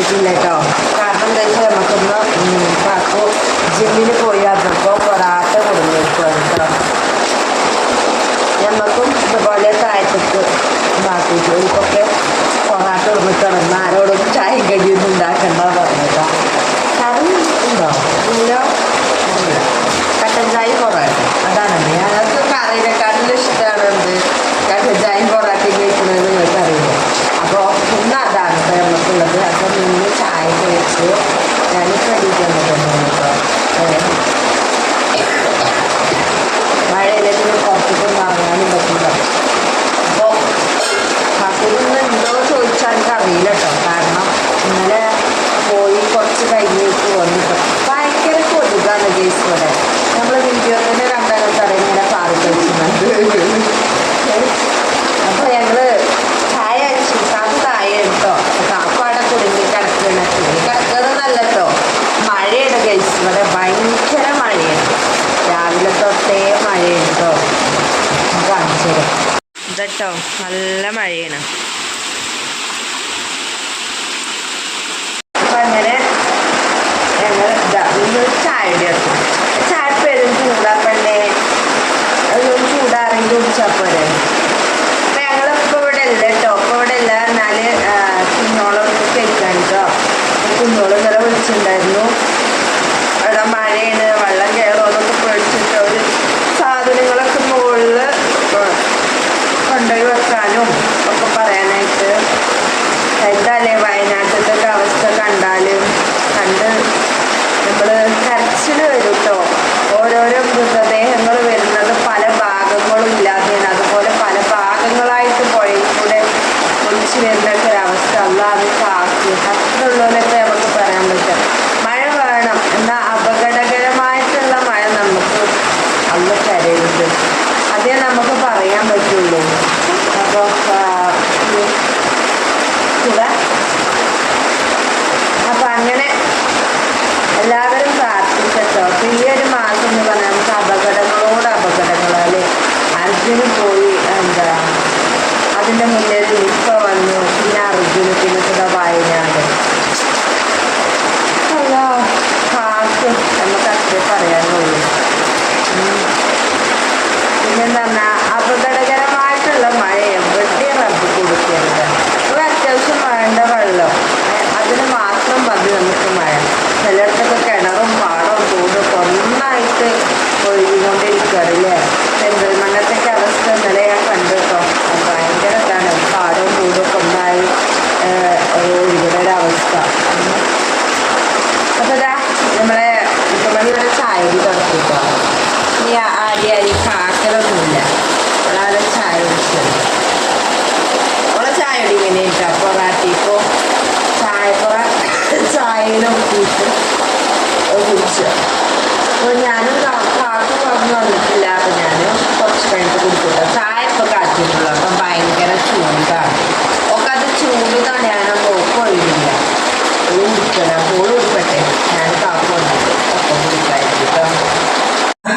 കാട്ടിയിട്ടില്ല കേട്ടോ കാരണം എന്താ വെച്ചാൽ നമുക്കൊന്ന് കാക്കു ജിമ്മിന് പോയി വന്നപ്പോൾ പൊറാട്ട കൊടുത്തേക്കുവാണ് കേട്ടോ ഞമ്മക്കും ഇതുപോലെ താഴത്തേക്ക് ഉണ്ടാക്കിയിട്ട് ഇവർക്കൊക്കെ പൊറാട്ട ചായ കടിയൊന്നും ഉണ്ടാക്കണ്ട പറഞ്ഞേട്ടാ കറി ഉണ്ടോ ഇല്ലോ ഇല്ല. കട്ടൻ ചായ പൊറാട്ട അതാണ് ഞങ്ങൾക്ക് കറിയിനെക്കാട്ടിലും ഇഷ്ടമാണ് എന്ത് കട്ടൻ ചായയും പൊറാട്ടയും കഴിക്കുന്നത് നിങ്ങൾക്ക് അറിയില്ല അപ്പോൾ ഇന്ന് അതാണ് ഇപ്പോൾ നമുക്കുള്ളത് അപ്പോൾ നിന്ന് ചായ കഴിച്ചു ഞാൻ കടിക്കാൻ പറ്റുന്നു കേട്ടോ മഴയിലേക്ക് പുറത്തേക്ക് വാങ്ങാനും പറ്റില്ല അപ്പോൾ മക്കളിന്ന് ഉണ്ടോ ചോദിച്ചാൽ എനിക്ക് അറിയില്ല കേട്ടോ കാരണം ഇന്നലെ പോയി കുറച്ച് കഴിഞ്ഞേക്ക് വന്നിട്ട് ഭയങ്കര കൊതുകാണ് കേസ് ഇവിടെ നമ്മൾ വീഡിയോ തന്നെ കണ്ടാലൊക്കെ അറിയാം ഇങ്ങനെ പാറി കഴിച്ചുണ്ട് അപ്പോൾ ഞങ്ങൾ ചായ അടിച്ചു കാക്ക് താഴെ കേട്ടോ കാപ്പാടെ കുടുങ്ങി കിടക്കുകയാണ് കുടുങ്ങി കിടക്കുന്നതല്ല കേട്ടോ മഴയാണ് കേസ് ഇവിടെ ഭയങ്കര മഴയാണ് രാവിലെ തൊട്ടേ മഴയാണ് കേട്ടോ കാണിച്ചു തരാം ഇതട്ടോ നല്ല മഴയാണ്. അപ്പൊ അങ്ങനെ ഞങ്ങൾ ചായ പേരും ചൂടാക്കണ്ടേ അതൊന്നും ചൂടാറെങ്കിൽ കുടിച്ചാൽ പോരെ. അപ്പൊ ഞങ്ങളിപ്പോ ഇവിടെ ഇല്ല കേട്ടോ. ഇവിടെ ഇല്ല എന്നാൽ കുഞ്ഞോളം കഴിക്കാൻ കേട്ടോ. കുഞ്ഞോളം വിളിച്ചിട്ടുണ്ടായിരുന്നു.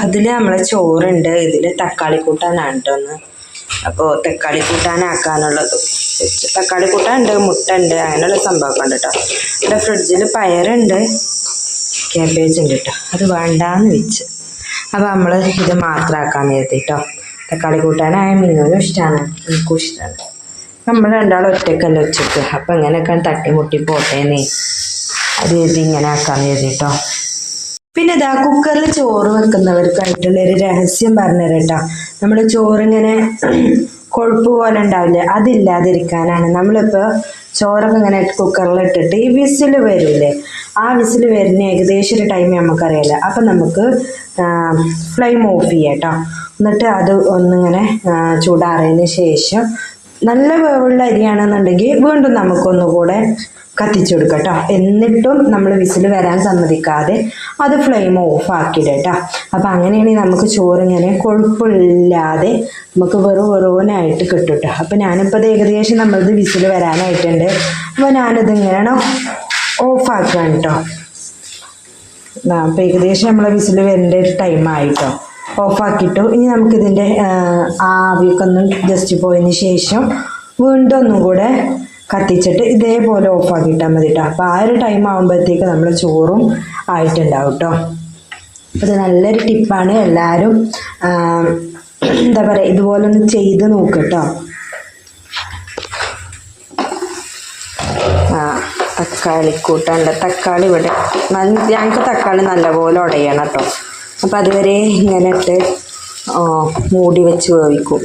അതിൽ നമ്മളെ ചോറുണ്ട്. ഇതിൽ തക്കാളി കൂട്ടാനാണ് കേട്ടോ ഒന്ന് അപ്പോൾ തക്കാളി കൂട്ടാനാക്കാനുള്ളത്. തക്കാളി കൂട്ടാനുണ്ട് മുട്ട ഉണ്ട് അങ്ങനെയുള്ള സംഭവമൊക്കെ ഉണ്ട് കേട്ടോ ഇവിടെ ഫ്രിഡ്ജിൽ പയറുണ്ട് ക്യാബേജ് ഉണ്ട് കേട്ടോ അത് വേണ്ടാന്ന് വെച്ച്. അപ്പോൾ നമ്മൾ ഇത് മാത്രമാക്കാൻ കരുതി കേട്ടോ തക്കാളി കൂട്ടാനായ മീനും ഇഷ്ടമാണ് എനിക്കും ഇഷ്ടമാണ് നമ്മൾ രണ്ടാളും ഒറ്റക്കല്ല വെച്ചിട്ട് അപ്പം ഇങ്ങനെയൊക്കെ തട്ടിമുട്ടി പോട്ടേന്നേ അത് എഴുതി ഇങ്ങനെ ആക്കാൻ കേട്ടോ പിന്നെ ഇതാ കുക്കറിൽ ചോറ് വെക്കുന്നവർക്കായിട്ടുള്ള ഒരു രഹസ്യം പറഞ്ഞുതരട്ടോ നമ്മൾ ചോറിങ്ങനെ കൊഴുപ്പ് പോലെ ഉണ്ടാവില്ലേ? അതില്ലാതിരിക്കാനാണ്. നമ്മളിപ്പോൾ ചോറൊക്കെ ഇങ്ങനെ കുക്കറിൽ ഇട്ടിട്ട് ഈ വിസിൽ വരില്ലേ ആ വിസിൽ വരുന്ന ഏകദേശം ഒരു ടൈം നമുക്കറിയാലോ. അപ്പം നമുക്ക് ഫ്ലെയിം ഓഫ് ചെയ്യാം എന്നിട്ട് അത് ഒന്നിങ്ങനെ ചൂടാറിയതിന് ശേഷം നല്ല വേവുള്ള അരിയാണെന്നുണ്ടെങ്കിൽ വീണ്ടും നമുക്കൊന്നുകൂടെ കത്തിച്ചു കൊടുക്കുക കേട്ടോ എന്നിട്ടും നമ്മൾ വിസിൽ വരാൻ സമ്മതിക്കാതെ അത് ഫ്ലെയിം ഓഫ് ആക്കിയിടുക അപ്പം അങ്ങനെയാണെങ്കിൽ നമുക്ക് ചോറിങ്ങനെ കൊഴുപ്പില്ലാതെ നമുക്ക് വെറു വെറുവനായിട്ട് കിട്ടും അപ്പം ഞാനിപ്പോൾ ഏകദേശം നമ്മളത് വിസിൽ വരാനായിട്ടുണ്ട്. അപ്പോൾ ഞാനിത് ഇങ്ങനെ ഓഫ് ആക്കുകയാണ് കേട്ടോ അപ്പം ഏകദേശം നമ്മളെ വിസിൽ വരേണ്ട ഒരു ടൈം ആയിട്ടോ. ഓഫാക്കിയിട്ടു ഇനി നമുക്കിതിന്റെ ആവിയൊക്കെ ഒന്ന് ജസ്റ്റ് പോയതിന് ശേഷം വീണ്ടും ഒന്നും കൂടെ കത്തിച്ചിട്ട് ഇതേപോലെ ഓഫാക്കിയിട്ടാൽ മതി കേട്ടോ അപ്പോൾ ആ ഒരു ടൈം ആകുമ്പോഴത്തേക്ക് നമ്മൾ ചോറും ആയിട്ടുണ്ടാവും കേട്ടോ അത് നല്ലൊരു ടിപ്പാണ് എല്ലാവരും എന്താ പറയുക ഇതുപോലെ ഒന്ന് ചെയ്ത് നോക്കുക കേട്ടോ ആ തക്കാളി കൂട്ടാണ്ട് തക്കാളി ഇവിടെ നല്ല- ഞങ്ങൾക്ക് തക്കാളി നല്ലപോലെ ഉടയണം കേട്ടോ അപ്പം അതുവരെ ഇങ്ങനെ ഇട്ട് മൂടി വെച്ച് വേവിക്കും.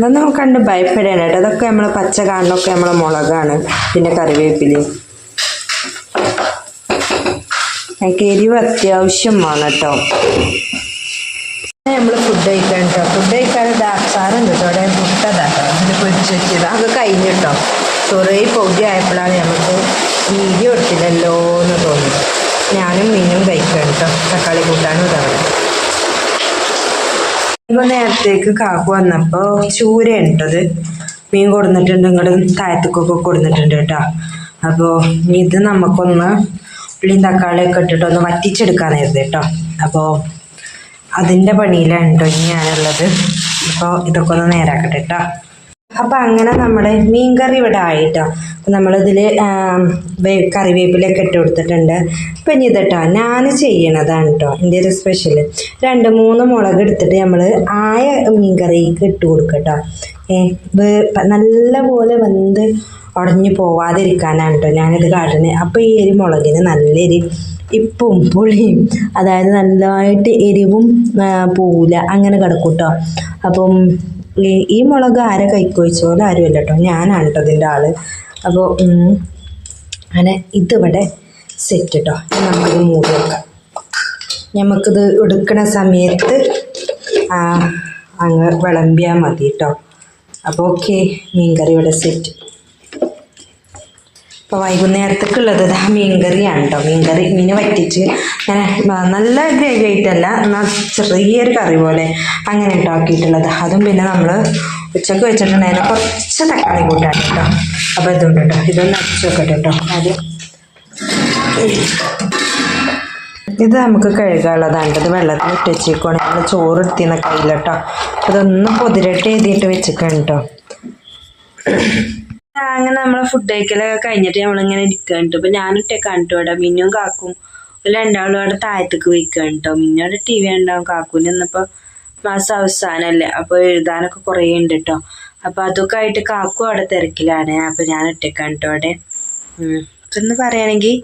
ഇതൊന്നും നമുക്ക് കണ്ട് ഭയപ്പെടേണ്ട കേട്ടോ. അതൊക്കെ നമ്മൾ പച്ച കാണുന്നൊക്കെ നമ്മളെ മുളകാണ്. പിന്നെ കറിവേപ്പിൽ. ഞങ്ങൾക്ക് എരിവ് അത്യാവശ്യം വേണം കേട്ടോ. നമ്മൾ ഫുഡ് കഴിക്കാൻ കേട്ടോ. ഫുഡ് കഴിക്കാൻ ദാസാറുണ്ട് കേട്ടോ. അവിടെ മുട്ടതാട്ടോ അതിൽ പൊരിച്ച് വെച്ചത്. അത് കഴിഞ്ഞിട്ടോ കുറേ പൗതി ആയപ്പോഴാണ് നമുക്ക് വീഡിയോ എടുത്തില്ലല്ലോ എന്ന് തോന്നി ഞാനും മീനും കഴിക്കാൻ കേട്ടോ. തക്കാളി കൂട്ടാനും ഇതാണ് ഇപ്പൊ നേരത്തേക്ക് കാക്കു വന്നപ്പോ ചൂര ഉണ്ടത് മീൻ കൊടുന്നിട്ടുണ്ട് ഇങ്ങോട്ട് താഴത്തേക്കൊക്കെ കൊടുന്നിട്ടുണ്ട് കേട്ടോ. അപ്പോ ഇത് നമുക്കൊന്ന് ഉള്ളിയും തക്കാളിയൊക്കെ ഇട്ടിട്ട് ഒന്ന് വറ്റിച്ചെടുക്കാൻ നേരത്തെ കേട്ടോ. അപ്പോ അതിന്റെ പണിയിലാണ് കേട്ടോ ഇനി ഞാനുള്ളത്. അപ്പോൾ ഇതൊക്കെ ഒന്ന് നേരാക്കട്ടെ കേട്ടോ. അപ്പം അങ്ങനെ നമ്മുടെ മീൻ കറി ഇവിടെ ആയിട്ടോ. അപ്പം നമ്മളിതിൽ കറിവേപ്പിലൊക്കെ ഇട്ട് കൊടുത്തിട്ടുണ്ട്. അപ്പം ഇനി ഇതട്ടോ ഞാൻ ചെയ്യണതാണ് കേട്ടോ എന്റെ ഒരു സ്പെഷ്യൽ രണ്ട് മൂന്ന് മുളക് എടുത്തിട്ട് നമ്മൾ ആയ മീൻ കറിക്ക് ഇട്ട് കൊടുക്കട്ടോ. നല്ല പോലെ വെന്ത് ഉടഞ്ഞു പോവാതിരിക്കാനാണ് കേട്ടോ ഞാനിത് കാട്ടുന്നത് അപ്പോൾ ഈ എരി മുളകിന് നല്ല എരി ഇപ്പും പുളിയും അതായത് നല്ലതായിട്ട് എരിവും പോവില്ല അങ്ങനെ കിടക്കും കേട്ടോ അപ്പം ഈ- മുളക് ആരെ കൈക്കൊഴിച്ചോലും ആരുമല്ല കേട്ടോ ഞാനാണ് കേട്ടോ ഇതിന്റെ ആൾ. അപ്പോൾ അങ്ങനെ ഇതിവിടെ സെറ്റ് കേട്ടോ നമുക്ക് മൂടി വെക്കാം. നമുക്കിത് എടുക്കണ സമയത്ത് അങ്ങ് വിളമ്പിയാൽ മതി കേട്ടോ അപ്പോൾ ഓക്കെ മീൻകറി ഇവിടെ സെറ്റ് അപ്പോൾ വൈകുന്നേരത്തേക്കുള്ളത് ഇതാ മീൻകറിയാണ് കേട്ടോ മീൻകറി മീൻ വറ്റിച്ച് ഞാൻ നല്ല ഗ്രേവി ആയിട്ടല്ല എന്നാൽ ചെറിയൊരു കറി പോലെ അങ്ങനെ ഉണ്ടാക്കിയിട്ടുള്ളത്. അതും പിന്നെ നമ്മൾ ഉച്ചയ്ക്ക് വെച്ചിട്ടുണ്ടായിരുന്നു കുറച്ച് തക്കാളി കൂട്ടാണ് കേട്ടോ അപ്പോൾ ഇതുണ്ട് കേട്ടോ ഇതൊന്ന് അടിച്ചു വെക്കട്ടെ കേട്ടോ ആദ്യം. ഇത് നമുക്ക് കഴുകാനുള്ളതാണ് ഇത് വെള്ളത്തിൽ ഇട്ട് വെച്ചേക്കുവാണ്. നമ്മൾ ചോറ് എടുത്തിരുന്ന കയ്യിലട്ടോ അതൊന്ന് പൊതിരട്ട് എഴുതിയിട്ട് വെച്ചേക്കാണ് കേട്ടോ അങ്ങനെ നമ്മളെ ഫുഡ് കഴിക്കലൊക്കെ കഴിഞ്ഞിട്ട് നമ്മളിങ്ങനെ ഇരിക്കുന്നുണ്ട് ഞാനിട്ടേ കണ്ടു ഇവിടെ. മിന്നും കാക്കും. രണ്ടാളും അവിടെ താഴത്തേക്ക് പോയിക്കാണ് കേട്ടോ മിന്നോടെ ടി വി ഉണ്ടാവും കാക്കൂന് ഇന്നിപ്പോ മാസം അവസാനല്ലേ. അപ്പൊ എഴുതാനൊക്കെ കുറേ ഉണ്ട് കേട്ടോ അപ്പൊ അതൊക്കെ ആയിട്ട് കാക്കു അവിടെ തിരക്കിലാണ്. അപ്പൊ ഞാൻ ഇട്ടേക്കാണ് കേട്ടോ അവിടെ. ഇപ്പൊ പറയുകയാണെങ്കിൽ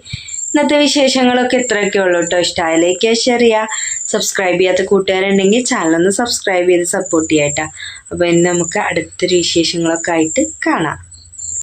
ഇന്നത്തെ വിശേഷങ്ങളൊക്കെ ഇത്രയൊക്കെ ഉള്ളൂ കേട്ടോ ഇഷ്ടമായ ലൈക്ക് ഷെയർ ചെയ്യുക സബ്സ്ക്രൈബ് ചെയ്യാത്ത കൂട്ടുകാരുണ്ടെങ്കിൽ ചാനൽ ഒന്ന് സബ്സ്ക്രൈബ് ചെയ്ത് സപ്പോർട്ട് ചെയ്യാം കേട്ടോ അപ്പോൾ ഇന്ന് നമുക്ക് അടുത്തൊരു വിശേഷങ്ങളൊക്കെ ആയിട്ട് കാണാം.